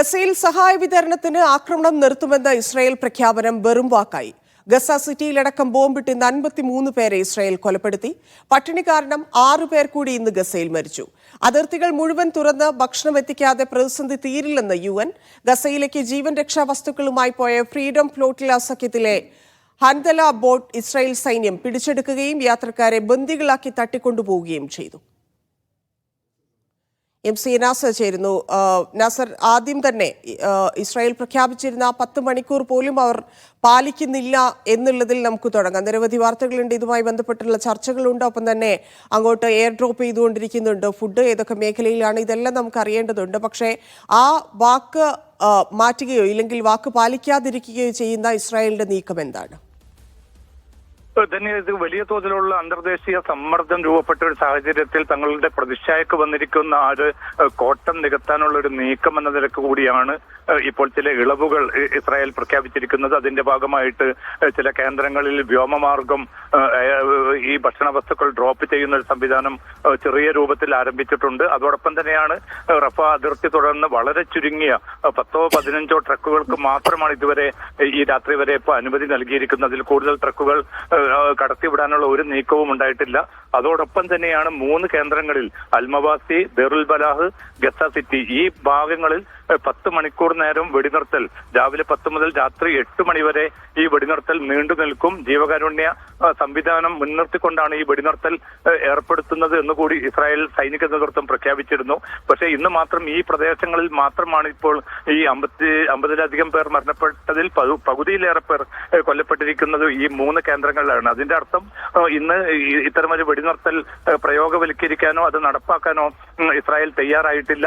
ഗസയിൽ സഹായ വിതരണത്തിന് ആക്രമണം നിർത്തുമെന്ന ഇസ്രായേൽ പ്രഖ്യാപനം വെറും വാക്കായി. ഗസ സിറ്റിയിലടക്കം ബോംബിട്ട് ഇന്ന് അൻപത്തിമൂന്ന് പേരെ ഇസ്രായേൽ കൊലപ്പെടുത്തി. പട്ടിണി കാരണം ആറു പേർ കൂടി ഇന്ന് ഗസയിൽ മരിച്ചു. അതിർത്തികൾ മുഴുവൻ തുറന്ന് ഭക്ഷണം എത്തിക്കാതെ പ്രതിസന്ധി തീരില്ലെന്ന് യു എൻ. ഗസയിലേക്ക് ജീവൻ രക്ഷാ വസ്തുക്കളുമായി പോയ ഫ്രീഡം ഫ്ലോട്ടില സഖ്യത്തിലെ ഹൻദല ബോട്ട് ഇസ്രായേൽ സൈന്യം പിടിച്ചെടുക്കുകയും യാത്രക്കാരെ ബന്ദികളാക്കി തട്ടിക്കൊണ്ടുപോവുകയും ചെയ്തു. എം സി നാസർ ചേരുന്നു. നാസർ ആദ്യം തന്നെ ഇസ്രായേൽ പ്രഖ്യാപിച്ചിരുന്ന പത്ത് മണിക്കൂർ പോലും അവർ പാലിക്കുന്നില്ല എന്നുള്ളതിൽ നമുക്ക് തുടങ്ങാം. നിരവധി വാർത്തകളുണ്ട്. ഇതുമായി ബന്ധപ്പെട്ടുള്ള ചർച്ചകളുണ്ട്. ഒപ്പം തന്നെ അങ്ങോട്ട് എയർ ഡ്രോപ്പ് ചെയ്തുകൊണ്ടിരിക്കുന്നുണ്ട്. ഫുഡ് ഏതൊക്കെ മേഖലയിലാണ് ഇതെല്ലാം നമുക്ക് അറിയേണ്ടതുണ്ട്. പക്ഷേ ആ വാക്ക് മാറ്റുകയോ ഇല്ലെങ്കിൽ വാക്ക് പാലിക്കാതിരിക്കുകയോ ചെയ്യുന്ന ഇസ്രായേലിന്റെ നീക്കം എന്താണ്? തന്നെ ഇത് വലിയ തോതിലുള്ള അന്തർദേശീയ സമ്മർദ്ദം രൂപപ്പെട്ട ഒരു സാഹചര്യത്തിൽ തങ്ങളുടെ പ്രതിഷ്ഠയ്ക്ക് വന്നിരിക്കുന്ന ആ ഒരു കോട്ടം നികത്താനുള്ള ഒരു നീക്കം എന്ന നിലയ്ക്ക് കൂടിയാണ് ഇപ്പോൾ ചില ഇളവുകൾ ഇസ്രായേൽ പ്രഖ്യാപിച്ചിരിക്കുന്നത് അതിന്റെ ഭാഗമായിട്ട് ചില കേന്ദ്രങ്ങളിൽ വ്യോമമാർഗം ഈ ഭക്ഷണ വസ്തുക്കൾ ഡ്രോപ്പ് ചെയ്യുന്ന ഒരു സംവിധാനം ചെറിയ രൂപത്തിൽ ആരംഭിച്ചിട്ടുണ്ട്. അതോടൊപ്പം തന്നെയാണ് റഫ അതിർത്തി തുടർന്ന് വളരെ ചുരുങ്ങിയ പത്തോ പതിനഞ്ചോ ട്രക്കുകൾക്ക് മാത്രമാണ് ഇതുവരെ ഈ രാത്രി വരെ ഇപ്പോൾ അനുമതി നൽകിയിരിക്കുന്നത്. അതിൽ കൂടുതൽ ട്രക്കുകൾ കടത്തിവിടാനുള്ള ഒരു നീക്കവും ഉണ്ടായിട്ടില്ല. അതോടൊപ്പം തന്നെയാണ് മൂന്ന് കേന്ദ്രങ്ങളിൽ al Mawasi Deir al Balah Gaza city ഈ ഭാഗങ്ങളിൽ പത്ത് മണിക്കൂർ നേരം വെടിനിർത്തൽ. രാവിലെ പത്ത് മുതൽ രാത്രി എട്ട് മണി വരെ ഈ വെടിനിർത്തൽ നീണ്ടു നിൽക്കും. ജീവകാരുണ്യ സംവിധാനം മുൻനിർത്തിക്കൊണ്ടാണ് ഈ വെടിനിർത്തൽ ഏർപ്പെടുത്തുന്നത് ഏർപ്പെടുത്തുന്നത് എന്നുകൂടി ഇസ്രായേൽ സൈനിക നേതൃത്വം പ്രഖ്യാപിച്ചിരുന്നു. പക്ഷേ ഇന്ന് മാത്രം ഈ പ്രദേശങ്ങളിൽ മാത്രമാണ് ഇപ്പോൾ ഈ അമ്പത്തി അമ്പതിലധികം പേർ മരണപ്പെട്ടതിൽ പകുതിയിലേറെ പേർ കൊല്ലപ്പെട്ടിരിക്കുന്നത് ഈ മൂന്ന് കേന്ദ്രങ്ങളിലാണ്. അതിന്റെ അർത്ഥം ഇന്ന് ഇത്തരമൊരു വെടിനിർത്തൽ പ്രയോഗവൽക്കരിക്കാനോ അത് നടപ്പാക്കാനോ ഇസ്രായേൽ തയ്യാറായിട്ടില്ല.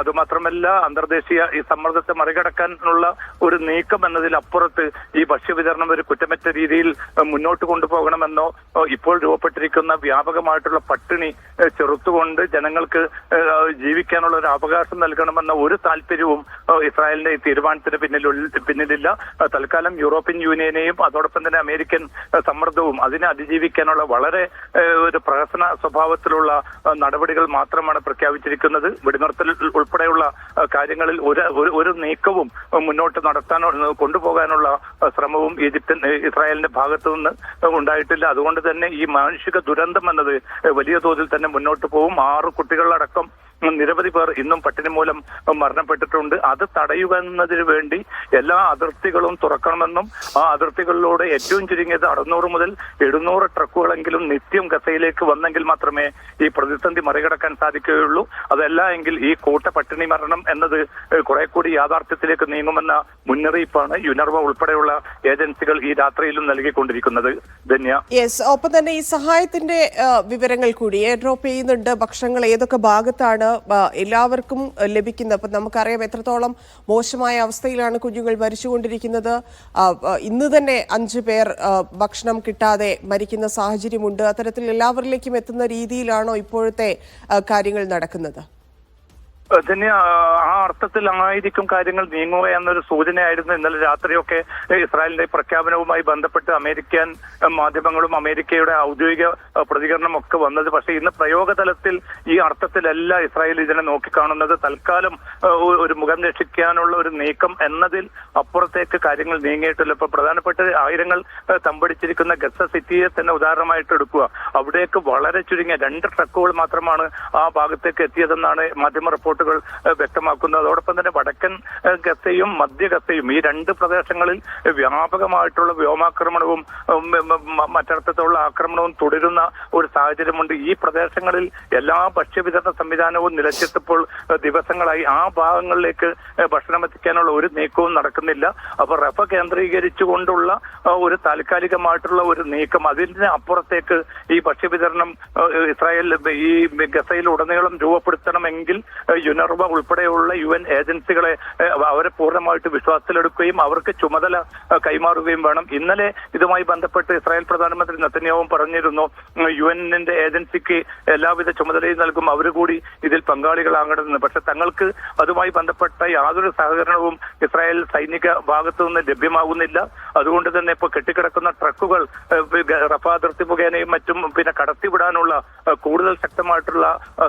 അതുമാത്രമല്ല അന്തർദേശീയ ഈ സമ്മർദ്ദത്തെ മറികടക്കാനുള്ള ഒരു നീക്കം എന്നതിലപ്പുറത്ത് ഈ ഭക്ഷ്യവിതരണം ഒരു കുറ്റമറ്റ രീതിയിൽ മുന്നോട്ട് കൊണ്ടുപോകണമെന്നോ ഇപ്പോൾ രൂപപ്പെട്ടിരിക്കുന്ന വ്യാപകമായിട്ടുള്ള പട്ടിണി ചെറുത്തുകൊണ്ട് ജനങ്ങൾക്ക് ജീവിക്കാനുള്ള ഒരു അവകാശം നൽകണമെന്ന ഒരു താല്പര്യവും ഇസ്രായേലിന്റെ ഈ തീരുമാനത്തിന് പിന്നിൽ പിന്നിലില്ല. തൽക്കാലം യൂറോപ്യൻ യൂണിയനെയും അതോടൊപ്പം തന്നെ അമേരിക്കൻ സമ്മർദ്ദവും അതിനെ അതിജീവിക്കാനുള്ള വളരെ ഒരു പ്രഹസന സ്വഭാവത്തിലുള്ള നടപടികൾ മാത്രമാണ് പ്രഖ്യാപിച്ചിരിക്കുന്നത്. വെടിനിർത്തൽ ഉൾപ്പെടെയുള്ള ഏഹ്, കാര്യങ്ങളിൽ ഒരു ഒരു- നീക്കവും മുന്നോട്ട് നടത്താനോ കൊണ്ടുപോകാനുള്ള ശ്രമവും ഈജിപ്തി ഇസ്രായേലിന്റെ ഭാഗത്തു നിന്ന് ഉണ്ടായിട്ടില്ല. അതുകൊണ്ട് തന്നെ ഈ മാനുഷിക ദുരന്തം എന്നത് വലിയ തോതിൽ തന്നെ മുന്നോട്ട് പോകും. ആറ് കുട്ടികളടക്കം നിരവധി പേർ ഇന്നും പട്ടിണി മൂലം മരണപ്പെട്ടിട്ടുണ്ട്. അത് തടയുക എന്നതിന് വേണ്ടി എല്ലാ അതിർത്തികളും തുറക്കണമെന്നും ആ അതിർത്തികളിലൂടെ ഏറ്റവും ചുരുങ്ങിയത് അറുന്നൂറ് മുതൽ എഴുന്നൂറ് ട്രക്കുകളെങ്കിലും നിത്യം ഗസയിലേക്ക് വന്നെങ്കിൽ മാത്രമേ ഈ പ്രതിസന്ധി മറികടക്കാൻ സാധിക്കുകയുള്ളൂ. അതല്ല എങ്കിൽ ഈ കൂട്ട പട്ടിണി മരണം എന്നത് കുറെ കൂടി യാഥാർത്ഥ്യത്തിലേക്ക് നീങ്ങുമെന്ന മുന്നറിയിപ്പാണ് യുനർവ ഉൾപ്പെടെയുള്ള ഏജൻസികൾ ഈ രാത്രിയിലും നൽകിക്കൊണ്ടിരിക്കുന്നത്. ധന്യ. യെസ് ഒപ്പം തന്നെ ഈ സഹായത്തിന്റെ വിവരങ്ങൾ കൂടി. ഡ്രോപ്പ് ചെയ്യുന്നുണ്ട് ഭക്ഷണങ്ങൾ ഏതൊക്കെ ഭാഗത്താണ് എല്ലാവർക്കും ലഭിക്കുന്നത്. അപ്പം നമുക്കറിയാം എത്രത്തോളം മോശമായ അവസ്ഥയിലാണ് കുഞ്ഞുങ്ങൾ മരിച്ചുകൊണ്ടിരിക്കുന്നത്. ഇന്ന് തന്നെ അഞ്ച് പേർ ഭക്ഷണം കിട്ടാതെ മരിക്കുന്ന സാഹചര്യമുണ്ട്. അത്തരത്തിൽ എല്ലാവരിലേക്കും എത്തുന്ന രീതിയിലാണോ ഇപ്പോഴത്തെ കാര്യങ്ങൾ നടക്കുന്നത്? തന്നെ ആ അർത്ഥത്തിൽ ആയിരിക്കും കാര്യങ്ങൾ നീങ്ങുക എന്നൊരു സൂചനയായിരുന്നു. ഇന്നലെ രാത്രിയൊക്കെ ഇസ്രായേലിന്റെ പ്രഖ്യാപനവുമായി ബന്ധപ്പെട്ട് അമേരിക്കൻ മാധ്യമങ്ങളും അമേരിക്കയുടെ ഔദ്യോഗിക പ്രതികരണം ഒക്കെ വന്നത്. പക്ഷേ ഇന്ന് പ്രയോഗതലത്തിൽ ഈ അർത്ഥത്തിലല്ല ഇസ്രായേൽ ഇതിനെ നോക്കിക്കാണുന്നത്. തൽക്കാലം ഒരു മുഖം രക്ഷിക്കാനുള്ള ഒരു നീക്കം എന്നതിൽ അപ്പുറത്തേക്ക് കാര്യങ്ങൾ നീങ്ങിയിട്ടില്ല. ഇപ്പൊ പ്രധാനപ്പെട്ട ആയിരങ്ങൾ തമ്പടിച്ചിരിക്കുന്ന ഗസ സിറ്റിയെ തന്നെ ഉദാഹരണമായിട്ട് എടുക്കുക. അവിടേക്ക് വളരെ ചുരുങ്ങിയ രണ്ട് ട്രക്കുകൾ മാത്രമാണ് ആ ഭാഗത്തേക്ക് എത്തിയതെന്നാണ് മാധ്യമ റിപ്പോർട്ടുകൾ വ്യക്തമാക്കുന്നത്. അതോടൊപ്പം തന്നെ വടക്കൻ ഗസയും മധ്യ ഗസയും ഈ രണ്ട് പ്രദേശങ്ങളിൽ വ്യാപകമായിട്ടുള്ള വ്യോമാക്രമണവും മറ്റർത്ഥത്തിലുള്ള ആക്രമണവും തുടരുന്ന ഒരു സാഹചര്യമുണ്ട്. ഈ പ്രദേശങ്ങളിൽ എല്ലാ ഭക്ഷ്യവിതരണ സംവിധാനവും നിലച്ചിട്ടപ്പോൾ ദിവസങ്ങളായി ആ ഭാഗങ്ങളിലേക്ക് ഭക്ഷണം എത്തിക്കാനുള്ള ഒരു നീക്കവും നടക്കുന്നില്ല. അപ്പൊ റഫ കേന്ദ്രീകരിച്ചുകൊണ്ടുള്ള ഒരു താൽക്കാലികമായിട്ടുള്ള ഒരു നീക്കം അതിന് അപ്പുറത്തേക്ക് ഈ ഭക്ഷ്യവിതരണം ഇസ്രായേൽ ഈ ഗസയിൽ ഉടനീളം രൂപപ്പെടുത്തണമെങ്കിൽ യുനർവ ഉൾപ്പെടെയുള്ള യു എൻ ഏജൻസികളെ അവരെ പൂർണമായിട്ട് വിശ്വാസത്തിലെടുക്കുകയും അവർക്ക് ചുമതല കൈമാറുകയും വേണം. ഇന്നലെ ഇതുമായി ബന്ധപ്പെട്ട് ഇസ്രായേൽ പ്രധാനമന്ത്രി നെത്തന്യാവും പറഞ്ഞിരുന്നു യു എന്നിന്റെ ഏജൻസിക്ക് എല്ലാവിധ ചുമതലയും നൽകും. അവർ കൂടി ഇതിൽ പങ്കാളികളാകണമെന്ന്. പക്ഷെ തങ്ങൾക്ക് അതുമായി ബന്ധപ്പെട്ട യാതൊരു സഹകരണവും ഇസ്രായേൽ സൈനിക ഭാഗത്തു നിന്ന് ലഭ്യമാകുന്നില്ല. അതുകൊണ്ട് തന്നെ ഇപ്പോൾ കെട്ടിക്കിടക്കുന്ന ട്രക്കുകൾ റഫാതിർത്തി മുഖേനയും മറ്റും പിന്നെ കടത്തിവിടാനുള്ള കൂടുതൽ ശക്തമായിട്ടുള്ള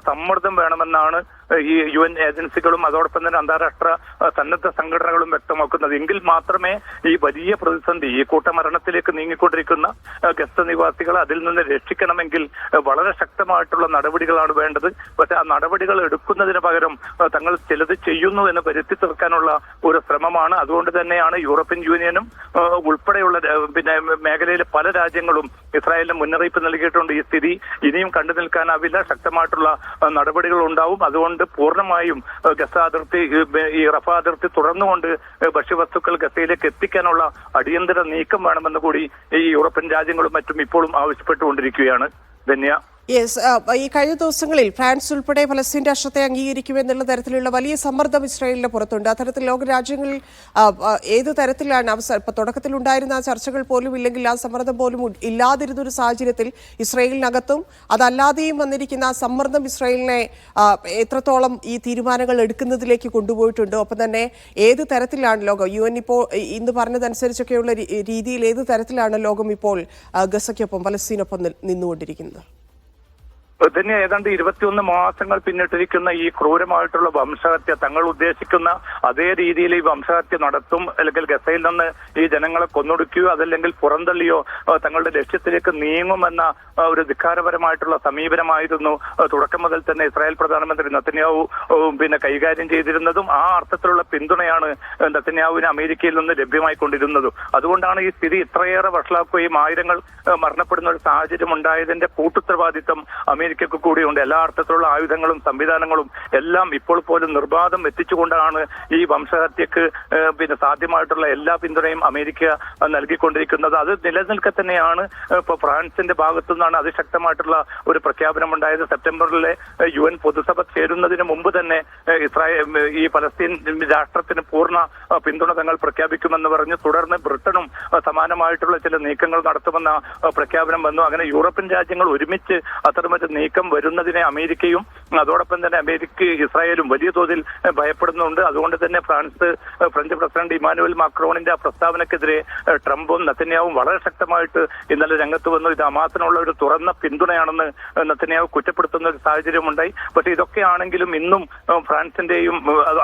സമ്മർദ്ദം വേണമെന്നാണ് ഈ യു എൻ ഏജൻസികളും അതോടൊപ്പം തന്നെ അന്താരാഷ്ട്ര സന്നദ്ധ സംഘടനകളും വ്യക്തമാക്കുന്നത്. എങ്കിൽ മാത്രമേ ഈ വലിയ പ്രതിസന്ധി ഈ കൂട്ടമരണത്തിലേക്ക് നീങ്ങിക്കൊണ്ടിരിക്കുന്ന ഗസ്ത നിവാസികളെ അതിൽ നിന്ന് രക്ഷിക്കണമെങ്കിൽ വളരെ ശക്തമായിട്ടുള്ള നടപടികളാണ് വേണ്ടത്. പക്ഷെ ആ നടപടികൾ എടുക്കുന്നതിന് പകരം തങ്ങൾ ചിലത് ചെയ്യുന്നു എന്ന് വരുത്തി തീർക്കാനുള്ള ഒരു ശ്രമമാണ്. അതുകൊണ്ട് തന്നെയാണ് യൂറോപ്യൻ യൂണിയനും ഉൾപ്പെടെയുള്ള പിന്നെ മേഖലയിലെ പല രാജ്യങ്ങളും ഇസ്രായേലിന് മുന്നറിയിപ്പ് നൽകിയിട്ടുണ്ട്. ഈ സ്ഥിതി ഇനിയും കണ്ടു നിൽക്കാനാവില്ല. ശക്തമായിട്ടുള്ള നടപടികൾ ഉണ്ടാവും. അതുകൊണ്ട് പൂർണമായും ഏഹ്, ഗസ അതിർത്തി ഈ റഫ അതിർത്തി തുറന്നുകൊണ്ട് ഭക്ഷ്യവസ്തുക്കൾ ഗസയിലേക്ക് എത്തിക്കാനുള്ള അടിയന്തര നീക്കം വേണമെന്ന് കൂടി ഈ യൂറോപ്യൻ രാജ്യങ്ങളും മറ്റും ഇപ്പോഴും ആവശ്യപ്പെട്ടുകൊണ്ടിരിക്കുകയാണ്. ധന്യ. യെസ് ഈ കഴിഞ്ഞ ദിവസങ്ങളിൽ ഫ്രാൻസ് ഉൾപ്പെടെ ഫലസ്തീൻ രാഷ്ട്രത്തെ അംഗീകരിക്കുമെന്നുള്ള തരത്തിലുള്ള വലിയ സമ്മർദ്ദം ഇസ്രായേലിന് പുറത്തുണ്ട്. അത്തരത്തിൽ ലോകരാജ്യങ്ങളിൽ ഏത് തരത്തിലാണ് അവസരം ഇപ്പൊ തുടക്കത്തിലുണ്ടായിരുന്ന ആ ചർച്ചകൾ പോലും ഇല്ലെങ്കിൽ ആ സമ്മർദ്ദം പോലും ഇല്ലാതിരുന്ന ഒരു സാഹചര്യത്തിൽ ഇസ്രായേലിനകത്തും അതല്ലാതെയും വന്നിരിക്കുന്ന ആ സമ്മർദ്ദം ഇസ്രായേലിനെ എത്രത്തോളം ഈ തീരുമാനങ്ങൾ എടുക്കുന്നതിലേക്ക് കൊണ്ടുപോയിട്ടുണ്ട്. ഒപ്പം തന്നെ ഏത് തരത്തിലാണ് ലോകം യു എൻ ഇപ്പോൾ ഇന്ന് പറഞ്ഞതനുസരിച്ചൊക്കെയുള്ള രീതിയിൽ ഏത് തരത്തിലാണ് ലോകം ഇപ്പോൾ ഗസയ്ക്കൊപ്പം ഫലസ്തീനൊപ്പം നിന്നുകൊണ്ടിരിക്കുന്നത്? തന്നെ ഏതാണ്ട് ഇരുപത്തിയൊന്ന് മാസങ്ങൾ പിന്നിട്ടിരിക്കുന്ന ഈ ക്രൂരമായിട്ടുള്ള വംശഹത്യ തങ്ങൾ ഉദ്ദേശിക്കുന്ന അതേ രീതിയിൽ ഈ വംശഹത്യ നടത്തും അല്ലെങ്കിൽ ഗസയിൽ നിന്ന് ഈ ജനങ്ങളെ കൊന്നൊടുക്കുകയോ അതല്ലെങ്കിൽ പുറന്തള്ളിയോ തങ്ങളുടെ ലക്ഷ്യത്തിലേക്ക് നീങ്ങുമെന്ന ഒരു ധിക്കാരപരമായിട്ടുള്ള സമീപനമായിരുന്നു തുടക്കം മുതൽ തന്നെ ഇസ്രായേൽ പ്രധാനമന്ത്രി നത്തന്യാവു പിന്നെ കൈകാര്യം ചെയ്തിരുന്നതും ആ അർത്ഥത്തിലുള്ള പിന്തുണയാണ് നത്തന്യാവുവിന് അമേരിക്കയിൽ നിന്ന് ലഭ്യമായിക്കൊണ്ടിരുന്നതും അതുകൊണ്ടാണ് ഈ സ്ഥിതി ഇത്രയേറെ വഷളാക്കുകയും ആയിരങ്ങൾ മരണപ്പെടുന്ന ഒരു സാഹചര്യം ഉണ്ടായതിന്റെ കൂട്ടുത്തരവാദിത്തം അമേരിക്കക്ക് കൂടിയുണ്ട്. എല്ലാ അർത്ഥത്തിലുള്ള ആയുധങ്ങളും സംവിധാനങ്ങളും എല്ലാം ഇപ്പോൾ പോലും നിർബാധം എത്തിച്ചുകൊണ്ടാണ് ഈ വംശഹത്യക്ക് പിന്നെ സാധ്യമായിട്ടുള്ള എല്ലാ പിന്തുണയും അമേരിക്ക നൽകിക്കൊണ്ടിരിക്കുന്നത്. അത് നിലനിൽക്കെ തന്നെയാണ്. ഫ്രാൻസിന്റെ ഭാഗത്തു നിന്നാണ് അതിശക്തമായിട്ടുള്ള ഒരു പ്രഖ്യാപനം ഉണ്ടായത് സെപ്റ്റംബറിലെ യു എൻ പൊതുസഭ ചേരുന്നതിന് മുമ്പ് തന്നെ ഇസ്രായേൽ ഈ പലസ്തീൻ രാഷ്ട്രത്തിന് പൂർണ പിന്തുണ തങ്ങൾ പ്രഖ്യാപിക്കുമെന്ന് പറഞ്ഞു തുടർന്ന് ബ്രിട്ടനും സമാനമായിട്ടുള്ള ചില നീക്കങ്ങൾ നടത്തുമെന്ന പ്രഖ്യാപനം വന്നു. അങ്ങനെ യൂറോപ്യൻ രാജ്യങ്ങൾ ഒരുമിച്ച് അത്തരമൊരു നീക്കം വരുന്നതിനെ അമേരിക്കയും അതോടൊപ്പം തന്നെ അമേരിക്ക ഇസ്രായേലും വലിയ തോതിൽ ഭയപ്പെടുന്നുണ്ട്. അതുകൊണ്ട് തന്നെ ഫ്രാൻസ് ഫ്രഞ്ച് പ്രസിഡന്റ് ഇമാനുവൽ മാക്രോണിന്റെ ആ പ്രസ്താവനക്കെതിരെ ട്രംപും നത്തന്യാവും വളരെ ശക്തമായിട്ട് ഇന്നലെ രംഗത്ത് വന്നു. ഇത് അമാസിനുള്ള ഒരു തുറന്ന പിന്തുണയാണെന്ന് നത്തന്യാവ് കുറ്റപ്പെടുത്തുന്ന ഒരു സാഹചര്യമുണ്ടായി. പക്ഷേ ഇതൊക്കെയാണെങ്കിലും ഇന്നും ഏഹ്, ഫ്രാൻസിന്റെയും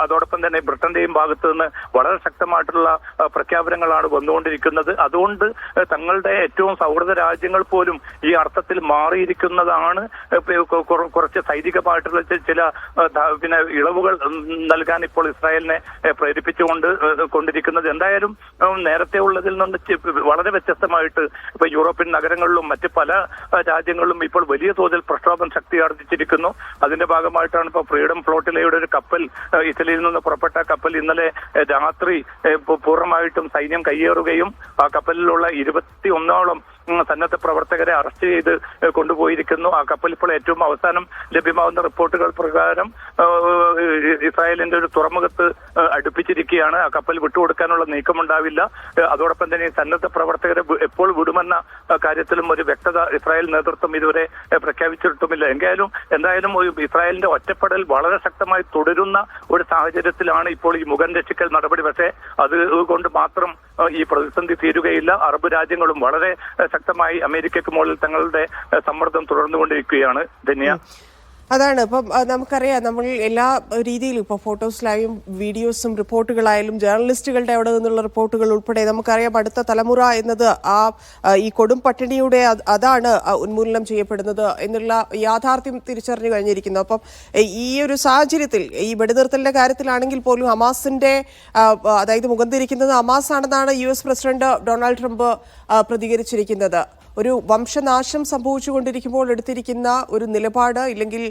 അതോടൊപ്പം തന്നെ ബ്രിട്ടന്റെയും ഭാഗത്ത് നിന്ന് വളരെ ശക്തമായിട്ടുള്ള പ്രഖ്യാപനങ്ങളാണ് വന്നുകൊണ്ടിരിക്കുന്നത്. അതുകൊണ്ട് തങ്ങളുടെ ഏറ്റവും സൗഹൃദ രാജ്യങ്ങൾ പോലും ഈ അർത്ഥത്തിൽ മാറിയിരിക്കുന്നതാണ് കുറച്ച് സൈനികമായിട്ടുള്ള ചില പിന്നെ ഇളവുകൾ നൽകാൻ ഇപ്പോൾ ഇസ്രായേലിനെ പ്രേരിപ്പിച്ചുകൊണ്ട് കൊണ്ടിരിക്കുന്നത്. എന്തായാലും നേരത്തെ ഉള്ളതിൽ നിന്ന് വളരെ വ്യത്യസ്തമായിട്ട് ഇപ്പൊ യൂറോപ്യൻ നഗരങ്ങളിലും മറ്റ് പല രാജ്യങ്ങളിലും ഇപ്പോൾ വലിയ തോതിൽ പ്രക്ഷോഭം ശക്തി ആർജിച്ചിരിക്കുന്നു. അതിന്റെ ഭാഗമായിട്ടാണ് ഇപ്പോൾ ഫ്രീഡം ഫ്ലോട്ടിലയുടെ ഒരു കപ്പൽ ഇറ്റലിയിൽ നിന്ന് പുറപ്പെട്ട കപ്പൽ ഇന്നലെ രാത്രി പൂർണമായിട്ടും സൈന്യം കയ്യേറുകയും ആ കപ്പലിലുള്ള ഇരുപത്തി ഒന്നോളം സന്നദ്ധ പ്രവർത്തകരെ അറസ്റ്റ് ചെയ്ത് കൊണ്ടുപോയിരിക്കുന്നു. ആ കപ്പൽ ഇപ്പോൾ ഏറ്റവും അവസാനം ലഭ്യമാവുന്ന റിപ്പോർട്ടുകൾ പ്രകാരം ഇസ്രായേലിന്റെ ഒരു തുറമുഖത്ത് അടുപ്പിച്ചിരിക്കുകയാണ്. ആ കപ്പൽ വിട്ടുകൊടുക്കാനുള്ള നീക്കമുണ്ടാവില്ല. അതോടൊപ്പം തന്നെ സന്നദ്ധ പ്രവർത്തകരെ എപ്പോൾ വിടുമെന്ന കാര്യത്തിലും ഒരു വ്യക്തത ഇസ്രായേൽ നേതൃത്വം ഇതുവരെ പ്രഖ്യാപിച്ചിട്ടുമില്ല. എങ്കിലും എന്തായാലും ഇസ്രായേലിന്റെ ഒറ്റപ്പെടൽ വളരെ ശക്തമായി തുടരുന്ന ഒരു സാഹചര്യത്തിലാണ് ഇപ്പോൾ ഈ മുഖം രക്ഷിക്കൽ നടപടി. പക്ഷേ അത് കൊണ്ട് മാത്രം ഈ പ്രതിസന്ധി തീരുകയില്ല. അറബ് രാജ്യങ്ങളും വളരെ ശക്തമായി അമേരിക്കയ്ക്ക് മുകളിൽ തങ്ങളുടെ സമ്മർദ്ദം തുടർന്നുകൊണ്ടിരിക്കുകയാണ് ധന്യ. അതാണ്. ഇപ്പം നമുക്കറിയാം നമ്മൾ എല്ലാ രീതിയിലും ഇപ്പോൾ ഫോട്ടോസിലായും വീഡിയോസും റിപ്പോർട്ടുകളായാലും ജേർണലിസ്റ്റുകളുടെ അവിടെ നിന്നുള്ള റിപ്പോർട്ടുകൾ ഉൾപ്പെടെ നമുക്കറിയാം അടുത്ത തലമുറ എന്നത് ആ ഈ കൊടും പട്ടിണിയുടെ അതാണ് ഉന്മൂലനം ചെയ്യപ്പെടുന്നത് എന്നുള്ള യാഥാർത്ഥ്യം തിരിച്ചറിഞ്ഞു കഴിഞ്ഞിരിക്കുന്നു. അപ്പം ഈ ഒരു സാഹചര്യത്തിൽ ഈ വെടിനിർത്തലിന്റെ കാര്യത്തിലാണെങ്കിൽ പോലും ഹമാസിന്റെ അതായത് മുഖം തിരിക്കുന്നത് ഹമാസ് ആണെന്നാണ് U S president Donald Trump പ്രതികരിച്ചിരിക്കുന്നത്. ഒരു വംശനാശം സംഭവിച്ചുകൊണ്ടിരിക്കുമ്പോൾ എടുത്തിരിക്കുന്ന ഒരു നിലപാട് ഇല്ലെങ്കിൽ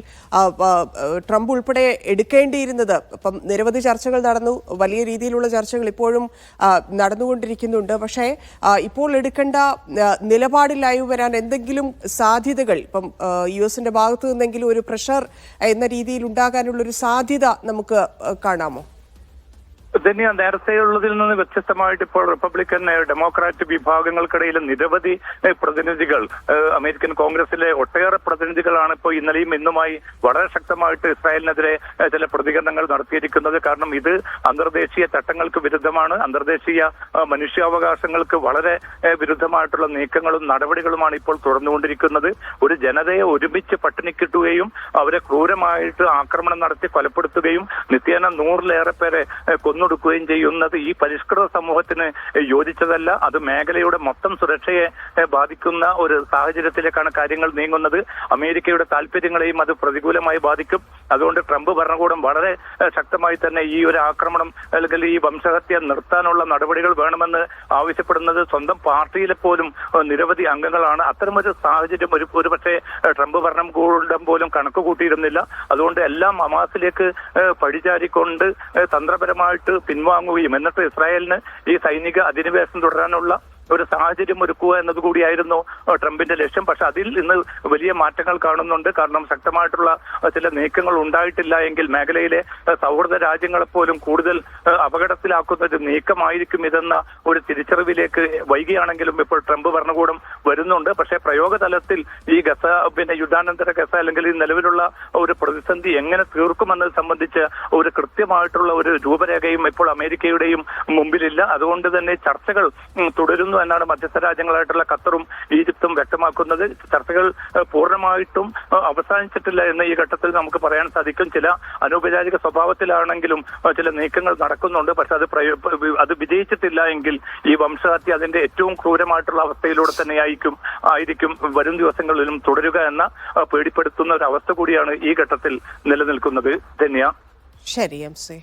ട്രംപ് ഉൾപ്പെടെ എടുക്കേണ്ടിയിരുന്നത്. ഇപ്പം നിരവധി ചർച്ചകൾ നടന്നു. വലിയ രീതിയിലുള്ള ചർച്ചകൾ ഇപ്പോഴും നടന്നുകൊണ്ടിരിക്കുന്നുണ്ട്. പക്ഷേ ഇപ്പോൾ എടുക്കേണ്ട നിലപാടിലായി വരാൻ എന്തെങ്കിലും സാധ്യതകൾ ഇപ്പം യു എസിന്റെ ഭാഗത്തു നിന്നെങ്കിലും ഒരു പ്രഷർ എന്ന രീതിയിൽ ഉണ്ടാകാനുള്ള ഒരു സാധ്യത നമുക്ക് കാണാമോ? ധന്യ നേരത്തെയുള്ളതിൽ നിന്ന് വ്യത്യസ്തമായിട്ട് ഇപ്പോൾ റിപ്പബ്ലിക്കൻ ഡെമോക്രാറ്റ് വിഭാഗങ്ങൾക്കിടയിൽ നിരവധി പ്രതിനിധികൾ അമേരിക്കൻ കോൺഗ്രസിലെ ഒട്ടേറെ പ്രതിനിധികളാണ് ഇപ്പോൾ ഇന്നലെയും ഇന്നുമായി വളരെ ശക്തമായിട്ട് ഇസ്രായേലിനെതിരെ ചില പ്രതികരണങ്ങൾ നടത്തിയിരിക്കുന്നത്. കാരണം ഇത് അന്തർദേശീയ ചട്ടങ്ങൾക്ക് വിരുദ്ധമാണ്. അന്തർദേശീയ മനുഷ്യാവകാശങ്ങൾക്ക് വളരെ വിരുദ്ധമായിട്ടുള്ള നീക്കങ്ങളും നടപടികളുമാണ് ഇപ്പോൾ തുടർന്നുകൊണ്ടിരിക്കുന്നത്. ഒരു ജനതയെ ഒരുമിച്ച് പട്ടിണിക്കിട്ടുകയും അവരെ ക്രൂരമായിട്ട് ആക്രമണം നടത്തി കൊലപ്പെടുത്തുകയും നിത്യേന നൂറിലേറെ പേരെ ഏഹ്, കൊന്നൊടുക്കുകയും ചെയ്യുന്നത് ഈ പരിഷ്കൃത സമൂഹത്തിന് യോജിച്ചതല്ല. അത് മേഖലയുടെ മൊത്തം സുരക്ഷയെ ബാധിക്കുന്ന ഒരു സാഹചര്യത്തിലേക്കാണ് കാര്യങ്ങൾ നീങ്ങുന്നത്. അമേരിക്കയുടെ താല്പര്യങ്ങളെയും അത് പ്രതികൂലമായി ബാധിക്കും. അതുകൊണ്ട് ട്രംപ് ഭരണകൂടം വളരെ ശക്തമായി തന്നെ ഈ ഒരു ആക്രമണം അല്ലെങ്കിൽ ഈ വംശഹത്യ നിർത്താനുള്ള നടപടികൾ വേണമെന്ന് ആവശ്യപ്പെടുന്നത് സ്വന്തം പാർട്ടിയിലെ പോലും നിരവധി അംഗങ്ങളാണ്. അത്തരമൊരു സാഹചര്യം ഒരു ഒരുപക്ഷെ ട്രംപ് ഭരണകൂടം പോലും കണക്ക് കൂട്ടിയിരുന്നില്ല അതുകൊണ്ട് എല്ലാം അമാസിലേക്ക് പഴിചാരിക്കൊണ്ട് തന്ത്രപരമായിട്ട് പിൻവാങ്ങുകയും. എന്നിട്ട് ഇസ്രായേലിന് ഈ സൈനിക അധിനിവേശം തുടരാനുള്ള ഒരു സാഹചര്യം ഒരുക്കുക എന്നതുകൂടിയായിരുന്നു കൂടിയായിരുന്നു ട്രംപിന്റെ ലക്ഷ്യം. പക്ഷെ അതിൽ ഇന്ന് വലിയ മാറ്റങ്ങൾ കാണുന്നുണ്ട്. കാരണം ശക്തമായിട്ടുള്ള ചില നീക്കങ്ങൾ ഉണ്ടായിട്ടില്ല എങ്കിൽ മേഖലയിലെ സൗഹൃദ രാജ്യങ്ങളെ പോലും കൂടുതൽ അപകടത്തിലാക്കുന്ന ഒരു നീക്കമായിരിക്കും ഇതെന്ന ഒരു തിരിച്ചറിവിലേക്ക് വൈകിയാണെങ്കിലും ഇപ്പോൾ ട്രംപ് ഭരണകൂടം വരുന്നുണ്ട്. പക്ഷേ പ്രയോഗതലത്തിൽ ഈ ഗസ പിന്നെ യുദ്ധാനന്തര ഗസ അല്ലെങ്കിൽ ഈ നിലവിലുള്ള ഒരു പ്രതിസന്ധി എങ്ങനെ തീർക്കുമെന്നത് സംബന്ധിച്ച് ഒരു കൃത്യമായിട്ടുള്ള ഒരു രൂപരേഖയും ഇപ്പോൾ അമേരിക്കയുടെയും മുമ്പിലില്ല. അതുകൊണ്ട് തന്നെ ചർച്ചകൾ ഉം, തുടരുന്നു എന്നാണ് മധ്യസ്ഥ രാജ്യങ്ങളായിട്ടുള്ള ഖത്തറും ഈജിപ്തും വ്യക്തമാക്കുന്നത്. ചർച്ചകൾ പൂർണമായിട്ടും അവസാനിച്ചിട്ടില്ല എന്ന് ഈ ഘട്ടത്തിൽ നമുക്ക് പറയാൻ സാധിക്കും. ചില അനൗപചാരിക സ്വഭാവത്തിലാണെങ്കിലും ചില നീക്കങ്ങൾ നടക്കുന്നുണ്ട്. പക്ഷെ അത് അത് വിജയിച്ചിട്ടില്ല എങ്കിൽ ഈ വംശഹത്യ അതിന്റെ ഏറ്റവും ക്രൂരമായിട്ടുള്ള അവസ്ഥയിലൂടെ തന്നെയായിരിക്കും ആയിരിക്കും വരും ദിവസങ്ങളിലും തുടരുക എന്ന പേടിപ്പെടുത്തുന്ന ഒരു അവസ്ഥ കൂടിയാണ് ഈ ഘട്ടത്തിൽ നിലനിൽക്കുന്നത്. ധന്യ. ശരി എം സി.